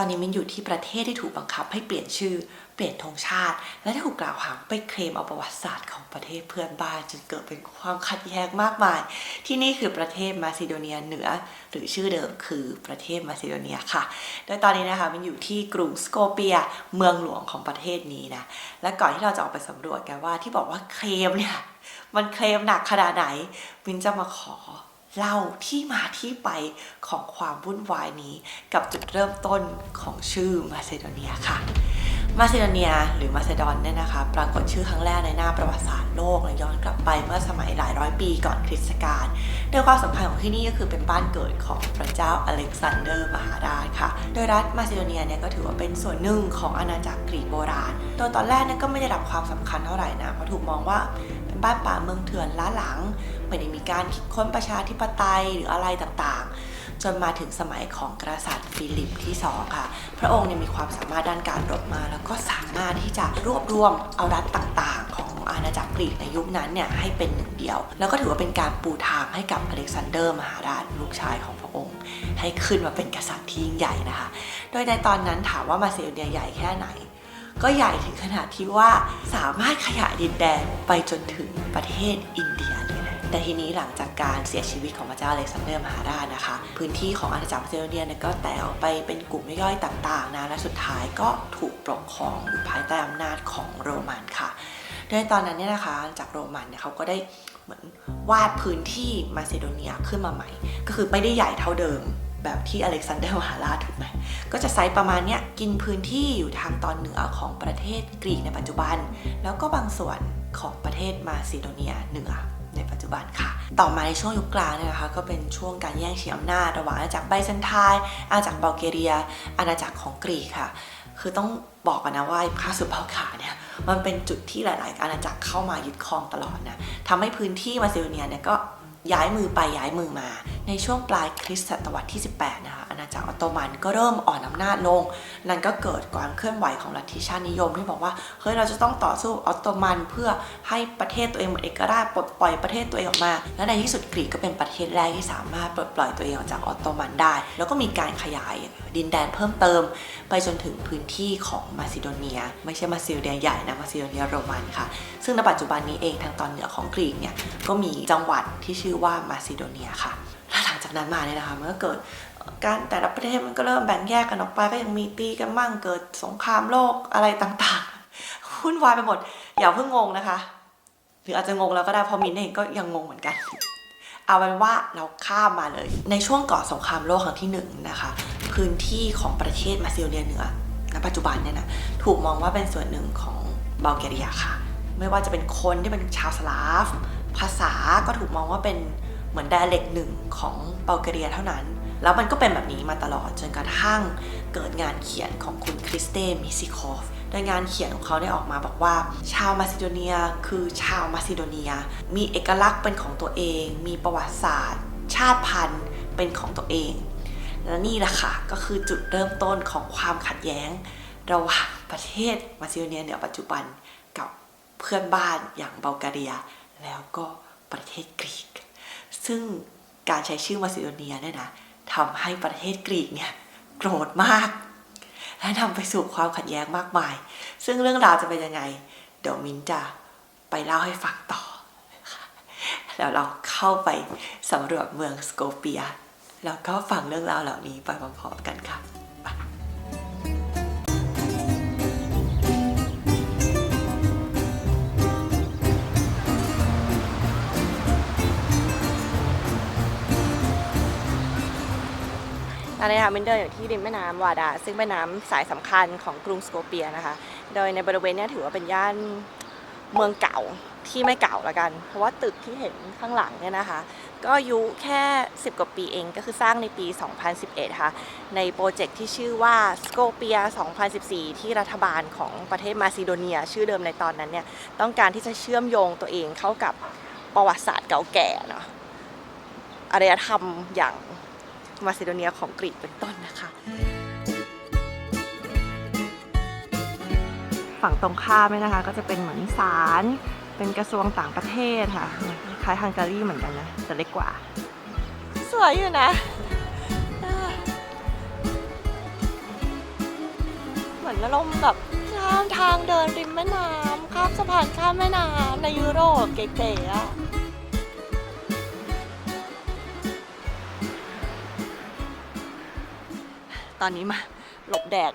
อนนี้มินอยู่ที่ประเทศที่ถูกบังคับให้เปลี่ยนชื่อ เปลี่ยนธงชาติ และถูกกล่าวหาไปเคลมเอาประวัติศาสตร์ของประเทศเพื่อนบ้านจนเกิดเป็นความขัดแย้งมากมาย ที่นี่คือประเทศมาซิโดเนียเหนือ หรือชื่อเดิมคือประเทศมาซิโดเนียค่ะ โดยตอนนี้นะคะมินอยู่ที่กรุงสโกเปีย เมืองหลวงของประเทศนี้นะ และก่อนที่เราจะออกไปสำรวจกันว่าที่บอกว่าเคลมเนี่ยมันเคลมหนักขนาดไหนมินจะมาขอ เล่าที่มาที่ไปของความวุ่นวายนี้กับจุดเริ่มต้นของชื่อมาซิโดเนียค่ะ มาซิโดเนียหรือมาซิดอนเนี่ยนะคะ ปรากฏชื่อครั้งแรกในหน้าประวัติศาสตร์โลกและย้อนกลับไปเมื่อสมัยหลายร้อยปีก่อนคริสต์กาลโดยความสำคัญของที่นี่ก็คือเป็นบ้านเกิดของพระเจ้าอเล็กซานเดอร์มหาราชค่ะ โดยรัฐมาซิโดเนียเนี่ยก็ถือว่าเป็นส่วนหนึ่งของอาณาจักรกรีกโบราณ โดยตอนแรกเนี่ยก็ไม่ได้รับความสำคัญเท่าไหร่นะเพราะถูกมองว่าเป็นบ้านป่าเมืองเถื่อนล้าหลัง ไม่ได้มีการคิดค้นประชาธิปไตยหรืออะไรต่างๆ จนมาถึงสมัยของกษัตริย์ฟิลิปที่สองค่ะ พระองค์เนี่ยมีความสามารถด้านการรบมา แล้วก็สามารถที่จะรวบรวมเอารัฐต่างๆ ของอาณาจักรกรีกในยุคนั้นเนี่ยให้เป็นหนึ่งเดียว แล้วก็ถือว่าเป็นการปูทางให้กับอเล็กซานเดอร์มหาราชลูกชายของพระองค์ ให้ขึ้นมาเป็นกษัตริย์ที่ยิ่งใหญ่นะคะ โดยในตอนนั้นถามว่ามาเซิโดเนียใหญ่แค่ไหนก็ใหญ่ถึงขนาดที่ว่าสามารถขยายดินแดนไปจนถึงประเทศอินเดียเลย แต่ทีนี้หลังจากการเสียชีวิตของพระเจ้าอเล็กซานเดอร์มหาราชนะคะ พื้นที่ของอาณาจักรมาซิโดเนียเนี่ยก็แตกออกไปเป็นกลุ่มย่อยต่างๆนะและสุดท้ายก็ถูกปกครองอยู่ภายใต้อำนาจของโรมันค่ะ โดยตอนนั้นเนี่ยนะคะจากโรมันเนี่ยเขาก็ได้เหมือนวาดพื้นที่มาซิโดเนียขึ้นมาใหม่ ก็คือไม่ได้ใหญ่เท่าเดิมแบบที่อเล็กซานเดอร์มหาราชถูกไหม ก็จะไซส์ประมาณเนี้ยกินพื้นที่อยู่ทางตอนเหนือของประเทศกรีกในปัจจุบัน แล้วก็บางส่วนของประเทศมาซิโดเนียเหนือ ในปัจจุบันค่ะ ต่อมาในช่วงยุคกลางเนี่ยนะคะก็เป็นช่วงการแย่งชิงอำนาจระหว่างอาณาจักรไบแซนไทน์อาณาจักรบัลแกเรีย อาณาจักรของกรีกค่ะ คือต้องบอกกันนะว่าคาสุเปาคาเนี่ยมันเป็นจุดที่หลาย ๆ อาณาจักรเข้ามายึดครองตลอดนะทำให้พื้นที่มาซิโดเนียเนี่ยก็ย้ายมือไปย้ายมือมาในช่วงปลายคริสตศตวรรษที่ 18 นะคะ อาณาจักรออตโตมันก็เริ่มอ่อนอำนาจลง นั่นก็เกิดความเคลื่อนไหวของลัทธิชาตินิยมที่บอกว่า เฮ้ย เราจะต้องต่อสู้ออตโตมันเพื่อให้ประเทศตัวเองหมดเอกราชปลดปล่อยประเทศตัวเองออกมา และในที่สุดกรีกก็เป็นประเทศแรกที่สามารถปลดปล่อยตัวเองออกจากออตโตมันได้ แล้วก็มีการขยายดินแดนเพิ่มเติม ไปจนถึงพื้นที่ของมาซิโดเนีย ไม่ใช่มาซิโดเนียใหญ่นะ มาซิโดเนียโรมันค่ะ ซึ่งในปัจจุบันนี้เองทางตอนเหนือของกรีกเนี่ย ก็มีจังหวัดที่ชื่อว่ามาซิโดเนียค่ะ จากนั้นมาเนี่ยนะคะมันก็เกิดการแต่ละประเทศมันก็เริ่มแบ่งแยกกันออกไปก็ยังมีตีกันมั่งเกิดสงครามโลกอะไรต่างๆวุ่นวายไปหมด อย่าเพิ่งงงนะคะ หรืออาจจะงงแล้วก็ได้พราะมินเองก็ยังงงเหมือนกัน เอาเป็นว่าเราข้ามมาเลย ในช่วงก่อนสงครามโลกครั้งที่หนึ่งนะคะ พื้นที่ของประเทศมาซิโดเนียเหนือณปัจจุบันเนี่ยนะถูกมองว่าเป็นส่วนหนึ่งของบัลแกเรียค่ะ ไม่ว่าจะเป็นคนที่เป็นชาวสลาฟ ภาษาก็ถูกมองว่าเป็น เหมือนไดเล็กหนึ่งของบัลแกเรียเท่านั้น แล้วมันก็เป็นแบบนี้มาตลอดจนกระทั่งเกิดงานเขียนของคุณคริสเตมิซิคอฟโดยงานเขียนของเขาได้ออกมาบอกว่า ชาวมาซิโดเนียคือชาวมาซิโดเนีย มีเอกลักษณ์เป็นของตัวเอง มีประวัติศาสตร์ ชาติพันธุ์เป็นของตัวเอง และนี่แหละค่ะก็คือจุดเริ่มต้นของความขัดแย้ง ระหว่างประเทศมาซิโดเนียเหนือปัจจุบันกับเพื่อนบ้านอย่างเบลกเรีย แล้วก็ประเทศกรีก ซึ่งการใช้ชื่อมาซิโดเนียเนี่ยนะทำให้ประเทศกรีกเนี่ยโกรธมาก และนำไปสู่ความขัดแย้งมากมาย ซึ่งเรื่องราวจะเป็นยังไง เดี๋ยวมินจะไปเล่าให้ฟังต่อ แล้วเราเข้าไปสำรวจเมืองสโกเปีย แล้วก็ฟังเรื่องราวเหล่านี้ไปพร้อมๆกันค่ะ ตอนนี้ค่ะมินเดินอยู่ที่ริมแม่น้ำวาดา ซึ่งเป็นน้ำสายสำคัญของกรุงสโกเปียนะคะ โดยในบริเวณนี้ถือว่าเป็นย่านเมืองเก่าที่ไม่เก่าละกัน เพราะว่าตึกที่เห็นข้างหลังเนี่ยนะคะ ก็อายุแค่ 10 กว่าปีเองก็คือสร้างในปี 2011 ค่ะ ในโปรเจกต์ที่ชื่อว่าสโกเปีย 2014 ที่รัฐบาลของประเทศมาซิโดเนีย ชื่อเดิมในตอนนั้นเนี่ย ต้องการที่จะเชื่อมโยงตัวเองเข้ากับประวัติศาสตร์เก่าแก่เนาะอารยธรรมอย่าง มาซิโดเนียของกรีกเป็นต้นนะคะ ฝั่งตรงข้ามเนี่ยนะคะ ก็จะเป็นเหมือนศาลเป็นกระทรวงต่างประเทศค่ะคล้ายฮังการีเหมือนกันนะแต่เล็กกว่า สวยอยู่นะเหมือนอารมณ์แบบข้ามทางเดินริมแม่น้ำข้ามสะพานข้ามแม่น้ำในยุโรปเก๋ๆอะ ตอนนี้มาหลบแดด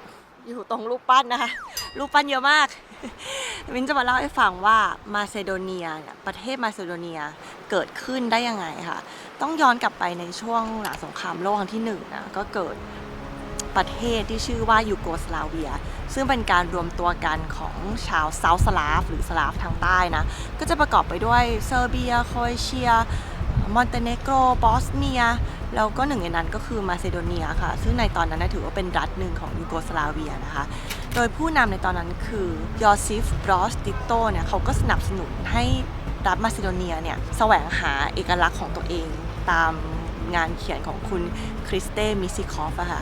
อยู่ตรงรูปปั้นนะคะ รูปปั้นเยอะมากมินจะมาเล่าให้ฟังว่ามาซิโดเนียเนี่ยประเทศมาซิโดเนียเกิดขึ้นได้ยังไงค่ะ ต้องย้อนกลับไปในช่วงหลังสงครามโลกครั้งที่หนึ่งนะก็เกิดประเทศที่ชื่อว่ายูโกสลาเวีย ซึ่งเป็นการรวมตัวกันของชาวเซาท์สลาฟหรือสลาฟทางใต้นะ ก็จะประกอบไปด้วยเซอร์เบีย โครเอเชีย มอนเตเนโกรบอสเนีย แล้วก็หนึ่งในนั้นก็คือมาซิโดเนียค่ะ ซึ่งในตอนนั้นถือว่าเป็นรัฐหนึ่งของยูโกสลาเวียนะคะ โดยผู้นำในตอนนั้นคือยอซิฟบรอสติโตเนี่ยเขาก็สนับสนุนให้รัฐมาซิโดเนียเนี่ยแสวงหาเอกลักษณ์ของตัวเองตามงานเขียนของคุณคริสเตมิซิคอฟอะค่ะ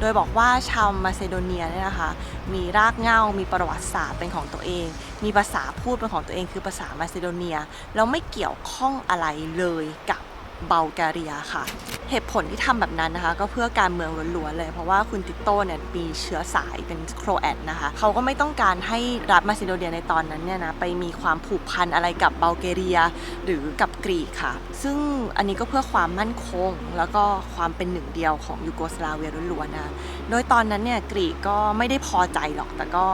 โดยบอกว่าชาวมาซิโดเนียเนี่ยนะคะ มีรากเหง้า มีประวัติศาสตร์เป็นของตัวเอง มีภาษาพูดเป็นของตัวเองคือภาษามาซิโดเนีย แล้วไม่เกี่ยวข้องอะไรเลยกับ เบลแกเรียค่ะ เหตุผลที่ทำแบบนั้นนะคะ ก็เพื่อการเมืองล้วนๆเลย เพราะว่าคุณติโต้เนี่ยมีเชื้อสายเป็นโครแอตนะคะ เขาก็ไม่ต้องการให้รัฐมาซิโดเนียในตอนนั้นเนี่ยนะไปมีความผูกพันอะไรกับเบลแกเรีย หรือกับกรีกค่ะ ซึ่งอันนี้ก็เพื่อความมั่นคง แล้วก็ความเป็นหนึ่งเดียวของยูโกสลาเวียล้วนๆนะโดยตอนนั้นเนี่ยกรีกก็ไม่ได้พอใจหรอกแต่ก็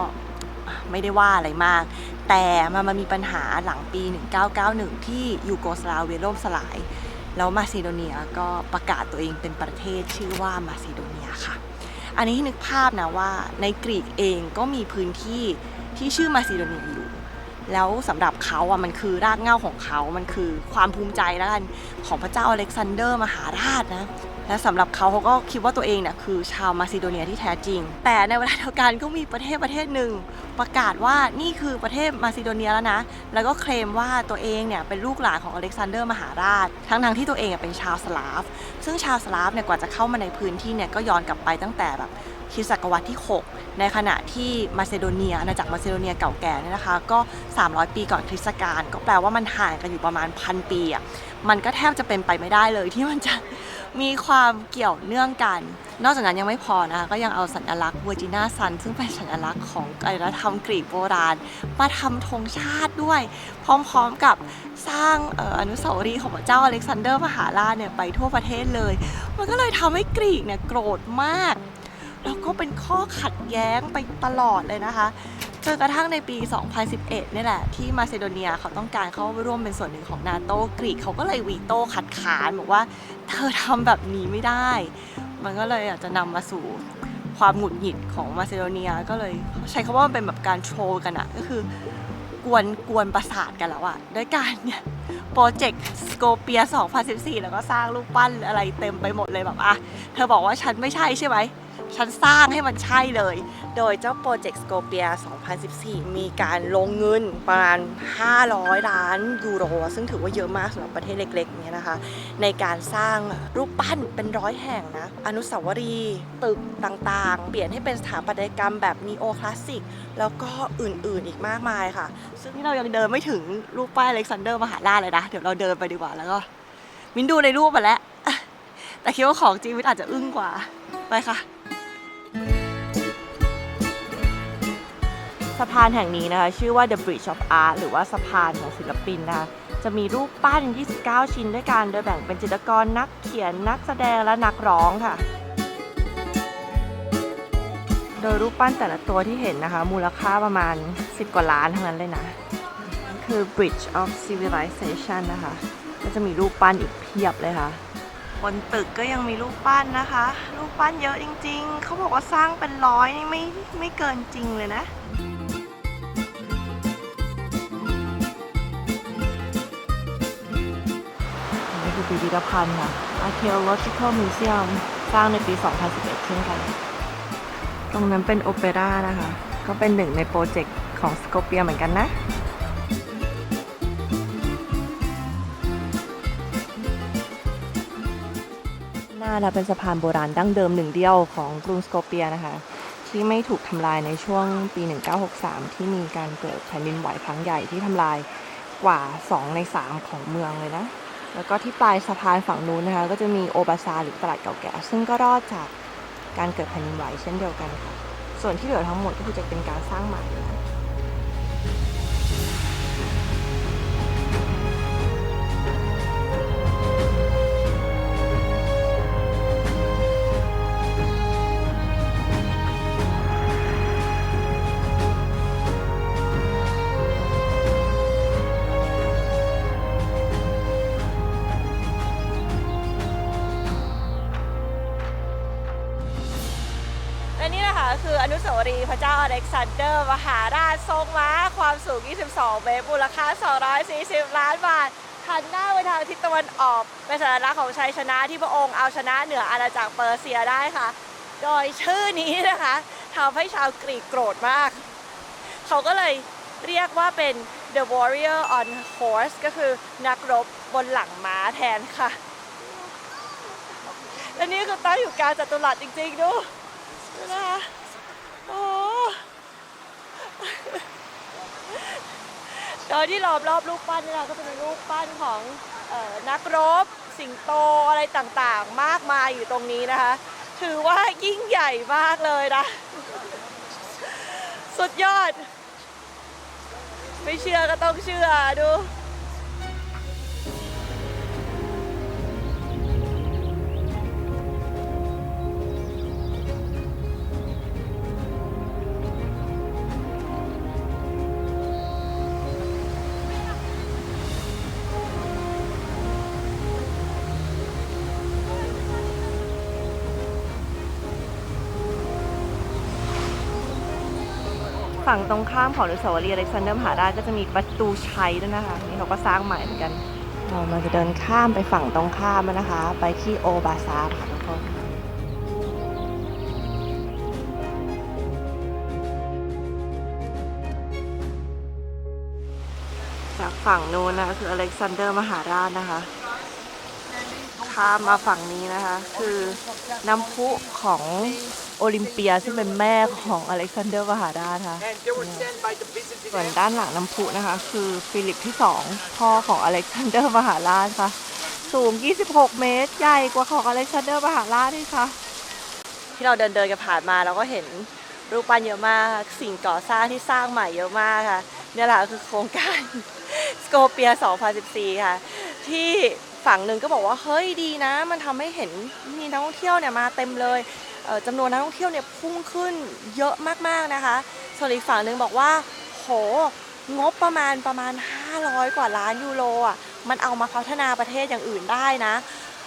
ไม่ได้ว่าอะไรมาก แต่มันมามีปัญหาหลังปี 1991 ที่ยูโกสลาเวียล่มสลาย แล้วมาซิโดเนียก็ประกาศตัวเองเป็นประเทศชื่อว่ามาซิโดเนียค่ะ อันนี้ให้นึกภาพนะว่าในกรีกเองก็มีพื้นที่ที่ชื่อมาซิโดเนียอยู่ แล้วสำหรับเขาอะมันคือรากเหง้าของเขา มันคือความภูมิใจแล้วกันของพระเจ้าอเล็กซานเดอร์มหาราชนะและสำหรับเขาเขาก็คิดว่าตัวเองเนี่ยคือชาวมาซิโดเนียที่แท้จริง แต่ในเวลาเดียวกันก็มีประเทศประเทศหนึ่ง ประกาศว่านี่คือประเทศมาซิโดเนียแล้วนะ แล้วก็เคลมว่าตัวเองเนี่ยเป็นลูกหลานของอเล็กซานเดอร์มหาราช ทั้งๆที่ตัวเองเป็นชาวสลาฟ ซึ่งชาวสลาฟเนี่ยกว่าจะเข้ามาในพื้นที่เนี่ยก็ย้อนกลับไปตั้งแต่แบบคริสตศตวรรษที่ 6 ในขณะที่มาซิโดเนียอาณาจักรมาซิโดเนียเก่าแก่เนี่ยนะคะ ก็ 300 ปีก่อนคริสตกาลก็แปลว่ามันห่างกันอยู่ประมาณพันปีอะมันก็แทบจะเป็นไปไม่ได้เลยที่มันจะมีความเกี่ยวเนื่องกัน นอกจากนั้นยังไม่พอนะคะก็ยังเอาสัญลักษณ์เวอร์จิน่าซันซึ่งเป็นสัญลักษณ์ของอารยธรรมกรีกโบราณ มาทำธงชาติด้วย พร้อมๆกับสร้างอออนุสาวรีย์ของพระเจ้าอเล็กซานเดอร์มหาราชเนี่ยไปทั่วประเทศเลย มันก็เลยทำให้กรีกเนี่ยโกรธมาก แล้วก็เป็นข้อขัดแย้งไปตลอดเลยนะคะจนกระทั่งในปี 2011เนี่ยแหละ ที่มาซิโดเนียเขาต้องการเข้าร่วมเป็นส่วนหนึ่งของนาโตกรีกเขาก็เลยวีโต้ขัดขานบอกว่าเธอทำแบบนี้ไม่ได้ มันก็เลยอาจจะนำมาสู่ ความหงุดหงิดของมาซิโดเนียก็เลยใช้คำว่ามันเป็นแบบการโทรลกันอะก็คือกวนกวนประสาทกันแล้วอะด้วยการเนี่ยโปรเจกต์สโกเปีย 2014 แล้วก็สร้างรูปปั้นอะไรเต็มไปหมดเลยแบบอะเธอบอกว่าฉันไม่ใช่ใช่ไหม ฉันสร้างให้มันใช่เลย โดยเจ้าโปรเจกต์สโกเปีย2014 มีการลงเงินประมาณ 500 ล้านยูโร ซึ่งถือว่าเยอะมากสำหรับประเทศเล็กๆเนี้ยนะคะ ในการสร้างรูปปั้นเป็นร้อยแห่งนะ อนุสาวรีย์ตึกต่างๆ เปลี่ยนให้เป็นสถาปัตยกรรมแบบนีโอคลาสสิก แล้วก็อื่นๆอีกมากมายค่ะ ซึ่งที่เรายังเดินไม่ถึงรูปปั้นอเล็กซานเดอร์มหาราชเลยนะ เดี๋ยวเราเดินไปดีกว่าแล้วก็มินดูในรูปมาแล้ว แต่คิดว่าของจริงมินอาจจะอึ้งกว่า ไปค่ะ สะพานแห่งนี้นะคะ ชื่อว่า The Bridge of Art หรือว่าสะพานของศิลปินนะคะ จะมีรูปปั้น 29 ชิ้นด้วยกันโดยแบ่งเป็นจิตรกรนักเขียนนักแสดงและนักร้องค่ะ โดยรูปปั้นแต่ละตัวที่เห็นนะคะ มูลค่าประมาณ 10 กว่าล้านทั้งนั้นเลยนะนี่คือ Bridge of Civilization นะคะ ก็จะมีรูปปั้นอีกเพียบเลยค่ะบนตึกก็ยังมีรูปปั้นนะคะ รูปปั้นเยอะจริงๆ เขาบอกว่าสร้างเป็นร้อยนี่ไม่ไม่เกินจริงเลยนะ พิพิธภัณฑ์ค่ะ Archaeological Museum สร้างในปี 2011 เช่นกัน ตรงนั้นเป็นโอเปร่านะคะ ก็เป็นหนึ่งในโปรเจกต์ของสโกเปียเหมือนกันนะหน้านะเป็นสะพานโบราณดั้งเดิมหนึ่งเดียวของกรุงสโกเปียนะคะ ที่ไม่ถูกทำลายในช่วงปี 1963 ที่มีการเกิดแผ่นดินไหวครั้งใหญ่ที่ทำลายกว่า 2 ใน 3 ของเมืองเลยนะ แล้วก็ที่ปลายสะพานฝั่งนู้นนะคะ ก็จะมีโอบาซาหรือตลาดเก่าแก่ ซึ่งก็รอดจากการเกิดแผ่นดินไหวเช่นเดียวกันค่ะ ส่วนที่เหลือทั้งหมดก็คือจะเป็นการสร้างใหม่นะและ ล็กซานเดอร์ มหาราชทรงม้า ความสูง 22 เมตร มูลค่า 240 ล้านบาทหันหน้าไปทางทิศตะวันออกเป็นสัญลักษณ์ของชัยชนะที่พระองค์เอาชนะเหนืออาณาจักรเปอร์เซียได้ค่ะ โดยชื่อนี้นะคะทำให้ชาวกรีกโกรธมาก เขาก็เลยเรียกว่าเป็น the warrior on horse ก็คือนักรบบนหลังม้าแทนค่ะ และนี่คือตั้งอยู่กลารจัตุรัสจริงๆดูดูนะคะโอ้ โดยที่รอบรอบรูปปั้นนี่เราก็จะเป็นรูปปั้นของออนักรบ สิงโตอะไรต่างๆ มากมายอยู่ตรงนี้นะคะ ถือว่ายิ่งใหญ่มากเลยนะ สุดยอด ไม่เชื่อก็ต้องเชื่อดู ฝั่งตรงข้ามของอนุสาวรีย์อเล็กซานเดอร์มหาราชก็จะมีประตูชัยด้วยนะคะนี่เขาก็สร้างใหม่เหมือนกันเรามาจะเดินข้ามไปฝั่งตรงข้ามนะคะ ไปที่โอบาซาร์ค่ะทุกคนจากฝั่งนู้นนะคะคืออเล็กซานเดอร์มหาราชนะคะข้ามมาฝั่งนี้นะคะ คือน้ำพุของ โอลิมเปียซึ่งเป็นแม่ของอเล็กซานเดอร์มหาราชค่ะส่วนด้านหลังน้ำพุนะคะ คือฟิลิปที่สองพ่อของอเล็กซานเดอร์มหาราชค่ะ สูง 26 เมตร ใหญ่กว่าของอเล็กซานเดอร์มหาราชนี่ค่ะ ที่เราเดินเดินกันผ่านมาเราก็เห็นรูปปั้นเยอะมาก สิ่งก่อสร้างที่สร้างใหม่เยอะมากค่ะเนี่ยแหละคือโครงการสโกเปีย 2014 ค่ะ ที่ฝั่งหนึ่งก็บอกว่า เฮ้ยดีนะ มันทำให้เห็นมีนักท่องเที่ยวเนี่ยมาเต็มเลยเอ่อ จำนวนนักท่องเที่ยวเนี่ยพุ่งขึ้นเยอะมากๆนะคะ ส่วนอีกฝั่งหนึ่งบอกว่า โห งบประมาณประมาณ 500 กว่าล้านยูโรอะ มันเอามาพัฒนาประเทศอย่างอื่นได้นะ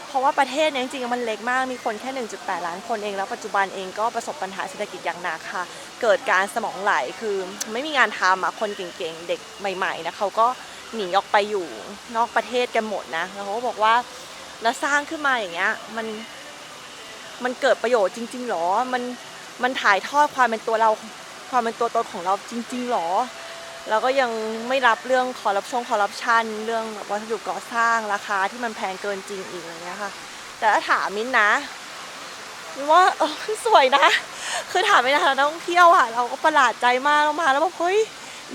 เพราะว่าประเทศเนี่ยจริงๆมันเล็กมาก มีคนแค่ 1.8 ล้านคนเอง แล้วปัจจุบันเองก็ประสบปัญหาเศรษฐกิจอย่างหนักค่ะ เกิดการสมองไหล คือไม่มีงานทำอะ คนเก่งๆ เด็กใหม่ๆนะเขาก็หนีออกไปอยู่นอกประเทศกันหมดนะ แล้วเขาก็บอกว่าแล้วสร้างขึ้นมาอย่างเงี้ย มัน มันเกิดประโยชน์จริง ๆหรอ มันมันถ่ายทอดความเป็นตัวเราความเป็นตัวตนของเราจริง ๆหรอ แล้วก็ยังไม่รับเรื่องคอร์รัปชันคอร์รัปชันเรื่องวัสดุก่อสร้างราคาที่มันแพงเกินจริงอีกอะไรเงี้ยค่ะ แต่ถ้าถามมิ้นนะมินว่าเออสวยนะ คือถามไปนะนักท่องเที่ยวอะเราก็ประหลาดใจมากเรามาแล้วบอกเฮ้ย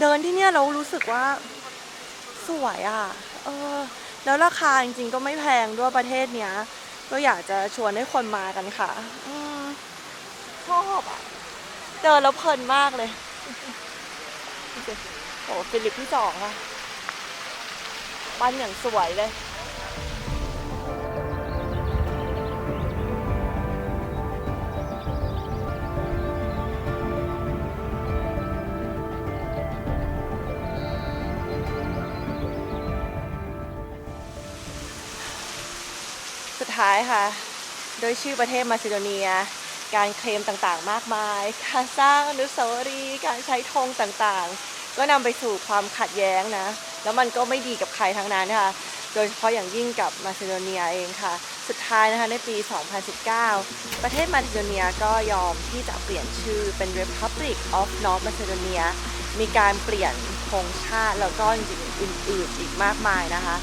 เดินที่เนี่ยเรารู้สึกว่าสวยอะ เออ แล้วราคาจริงๆก็ไม่แพงด้วยประเทศเนี้ย ก็อยากจะชวนให้คนมากันค่ะอืมชอบอะเดินแล้วเพลินมากเลย โอ้ฟิลิปที่สองค่ะบ้านอย่างสวยเลย ท้ายค่ะ โดยชื่อประเทศมาซิโดเนีย การเคลมต่างๆ มากมาย การสร้างอนุสาวรีย์การใช้ธงต่างๆ ก็นำไปสู่ความขัดแย้งนะ แล้วมันก็ไม่ดีกับใครทั้งนั้นค่ะ โดยเฉพาะอย่างยิ่งกับมาซิโดเนียเองค่ะ สุดท้ายนะคะในปี 2019 ประเทศมาซิโดเนียก็ยอมที่จะเปลี่ยนชื่อเป็น Republic of North Macedonia มีการเปลี่ยนธงชาติแล้วก็อื่นๆอีกมากมายนะคะ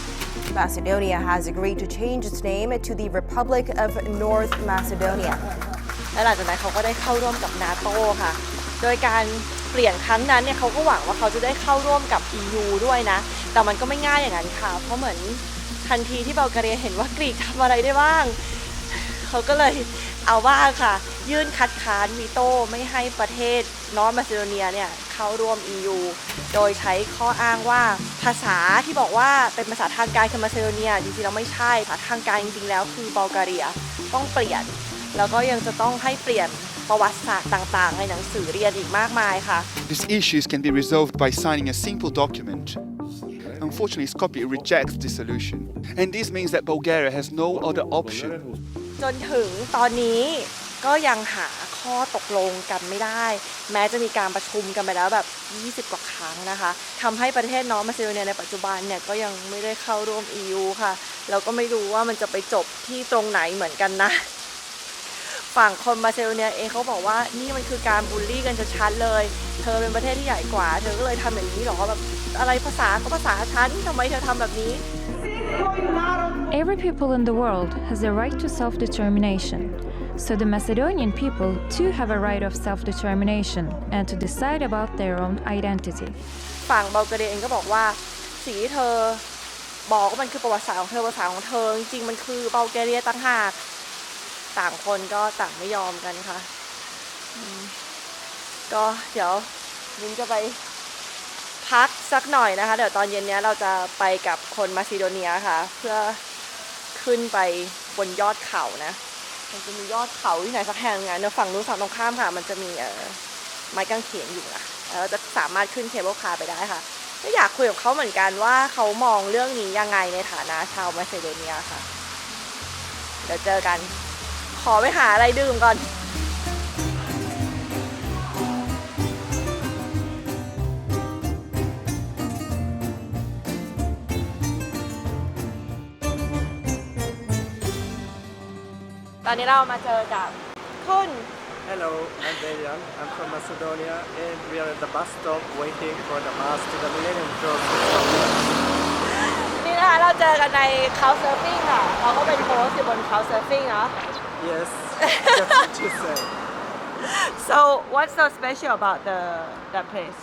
Macedonia has agreed to change its name to the Republic of North Macedonia. และหลังจากนั้นเขาก็ได้เข้าร่วมกับนาโตค่ะ โดยการเปลี่ยนครั้งนั้นเนี่ยเขาก็หวังว่าเขาจะได้เข้าร่วมกับ EU ด้วยนะ แต่มันก็ไม่ง่ายอย่างนั้นค่ะ เพราะเหมือนทันทีที่เบลแกเรียเห็นว่ากรีกทำอะไรได้บ้าง เขาก็เลย เอาว่าค่ะ ยื่นคัดค้านวีโต้ไม่ให้ประเทศนอร์มาซิโดเนียเนี่ยเข้าร่วม EU โดยใช้ข้ออ้างว่าภาษาที่บอกว่าเป็นภาษาทางการคือมาซิโดเนียจริงๆแล้วไม่ใช่ภาษาทางการจริงๆแล้วคือบัลกเรียต้องเปลี่ยน แล้วก็ยังจะต้องให้เปลี่ยนประวัติศาสตร์ต่างๆ ในหนังสือเรียนอีกมากมายค่ะ These issues can be resolved by signing a simple document. Unfortunately, Skopje rejects this solution, and this means that Bulgaria has no other option จนถึงตอนนี้ก็ยังหาข้อตกลงกันไม่ได้ แม้จะมีการประชุมกันไปแล้วแบบ 20 กว่าครั้งนะคะทำให้ประเทศน้องมาซิโดเนียในปัจจุบันเนี่ยก็ยังไม่ได้เข้าร่วม EU ค่ะ แล้วก็ไม่รู้ว่ามันจะไปจบที่ตรงไหนเหมือนกันนะ ฝั่งคนมาเซิโดเนียเองเขาบอกว่านี่มันคือการบูลลี่กันชัดๆเลย เธอเป็นประเทศที่ใหญ่กว่า เธอก็เลยทำอย่างนี้หรอแบบอะไรภาษาก็ภาษาฉันทำไมเธอทำแบบนี้ Every people in the world has a right to self determination. So the Macedonian people too have a right of self determination and to decide about their own identity. ฝั่งบัลแกเรียเองก็บอกว่าสิ่งที่เธอบอกว่ามันคือประวัติศาสตร์ของเธอภาษาของเธอจริงๆมันคือบัลแกเรียต่างหากต่างคนก็ต่างไม่ยอมกันค่ะอืมก็เดี๋ยวมินจะไปพักสักหน่อยนะคะ เดี๋ยวตอนเย็นเนี้ยเราจะไปกับคนมาซิโดเนียค่ะ เพื่อ ขึ้นไปบนยอดเขานะ มันจะมียอดเขาที่ไหนสักแห่งไงเนอะฝั่งนู้นฝั่งตรงข้ามค่ะ มันจะมีเอ่อไม้กางเขนอยู่นะแล้วเราจะสามารถขึ้นเคเบิลคาร์ไปได้ค่ะก็อยากคุยกับเขาเหมือนกันว่าเขามองเรื่องนี้ยังไงในฐานะชาวมาซิโดเนียค่ะ เดี๋ยวเจอกัน ขอไปหาอะไรดื่มก่อน นนี้เรามาเจอกับคุณ Hello, I'm Dejan. I'm from Macedonia and we are at the bus stop waiting for the bus to the Millennium Crossing. นี่นะคะเราเจอกันใน Couch Surfing ค่ะ เราก็เป็นโค้ชอยู่บน Couch Surfing เนาะ Yes, that's what you said. So what's so special about the that place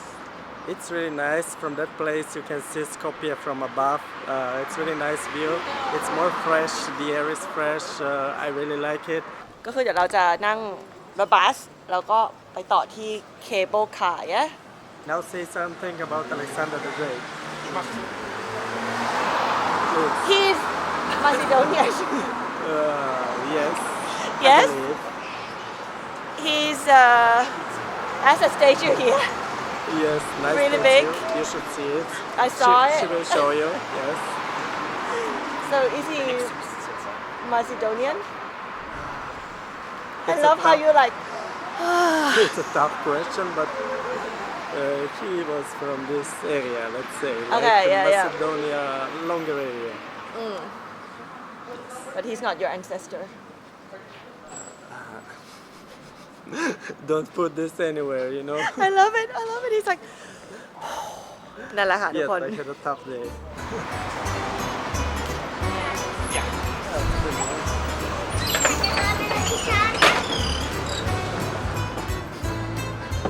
It's really nice. From that place, you can see Skopje from above. Uh, it's really nice view. It's more fresh. The air is fresh. Uh, I really like it. ก็คือเดี๋ยวเราจะนั่งรถบัส แล้วก็ไปต่อที่ Cable Car เย้ Now say something about Alexander the Great. Please. He's Macedonian Uh, yes. I Yes believe. He's uh has a statue here Yes, nice Really big? You should see it. I saw she, it. She will show you. Yes. so is he Macedonian I It's a love how you like it's a tough question, but uh, he was from this area, let's say, like Okay, yeah, yeah. Macedonia, longer area. but he's not your ancestor Don't put this anywhere, you know. I love it I love it he's like นั่นแหละค่ะทุก yes, คน I had a tough day.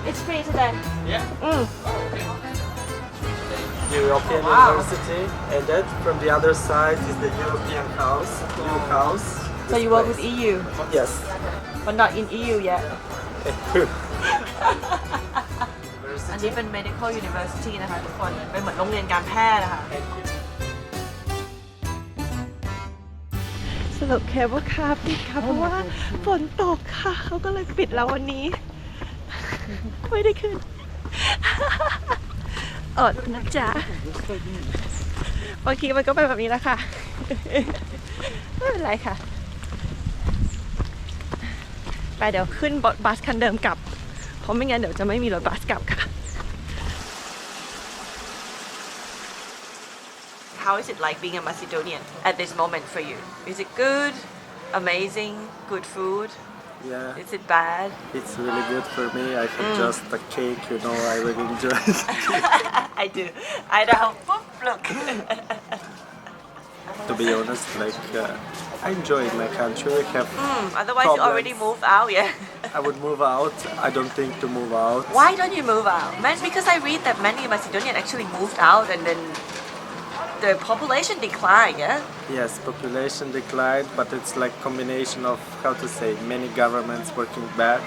It's free today European University, and that from the other side is the European House, new house. so This you work with place. EU Yes. but not in EU yet อันนี้เป็น medical university นะคะทุกคน เป็นเหมือนโรงเรียนการแพทย์นะคะ สรุปเคเบิลคาร์ปิดค่ะเพราะว่าฝนตกค่ะ เขาก็เลยปิดแล้ววันนี้ ไม่ได้ขึ้นอดนะจ๊ะบางทีมันก็เป็นแบบนี้แหละค่ะ ไม่เป็นไรค่ะ ไปเดี๋ยวขึ้นบัสคันเดิมกลับ เพราะไม่งั้นเดี๋ยวจะไม่มีรถบัสกลับค่ะ How is it like being a Macedonian at this moment for you? Is it good? Amazing? Good food? Yeah, Is it bad? it's really good for me. I had just a cake, you know. I really enjoy it. I do. I know. Boop, look. to be honest, like uh, I enjoy my country. We have. Otherwise, you already Problems. moved out, yeah. I would move out. I don't think to move out. Why don't you move out? Man, because I read that many Macedonians actually moved out and then the population decline, yeah? Yes, population declined, but it's like combination of how to say many governments working bad.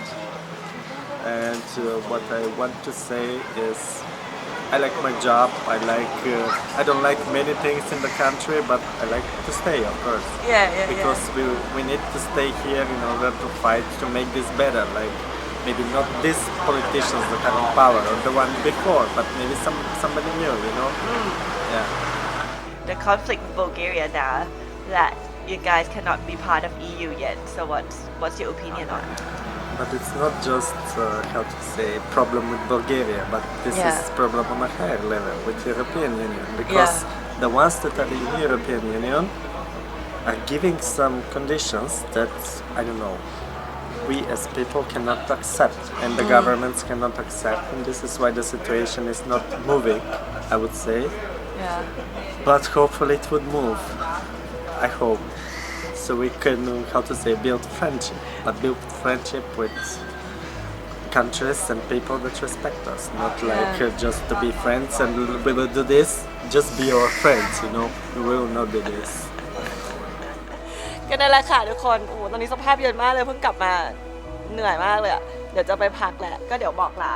And uh, what I want to say is, I like my job. I like. Uh, I don't like many things in the country, but I like to stay, of course. Yeah, yeah, because we we need to stay here in order to fight to make this better. Like maybe not these politicians that are in power or the one before, but maybe some somebody new. You know. Yeah. The conflict in Bulgaria now that you guys cannot be part of EU yet. So what's what's your opinion on? But it's not just uh, how to say problem with Bulgaria, but this Yeah. is problem on a higher level with European Union. Because the ones that are in European Union are giving some conditions that I don't know we as people cannot accept and the governments cannot accept. And this is why the situation is not moving I would say. Yeah. but hopefully it would move. I hope so we can uh, how to say build friendship but build friendship with countries and people that respect us not like uh, just to be friends and we will do this just be our friends you know we will not do this ก็นั่นแหละค่ะทุกคน โอ้โหตอนนี้สภาพเย็นมากเลยเพิ่งกลับมาเหนื่อยมากเลยอะเดี๋ยวจะไปพักแหละ ก็เดี๋ยวบอกลา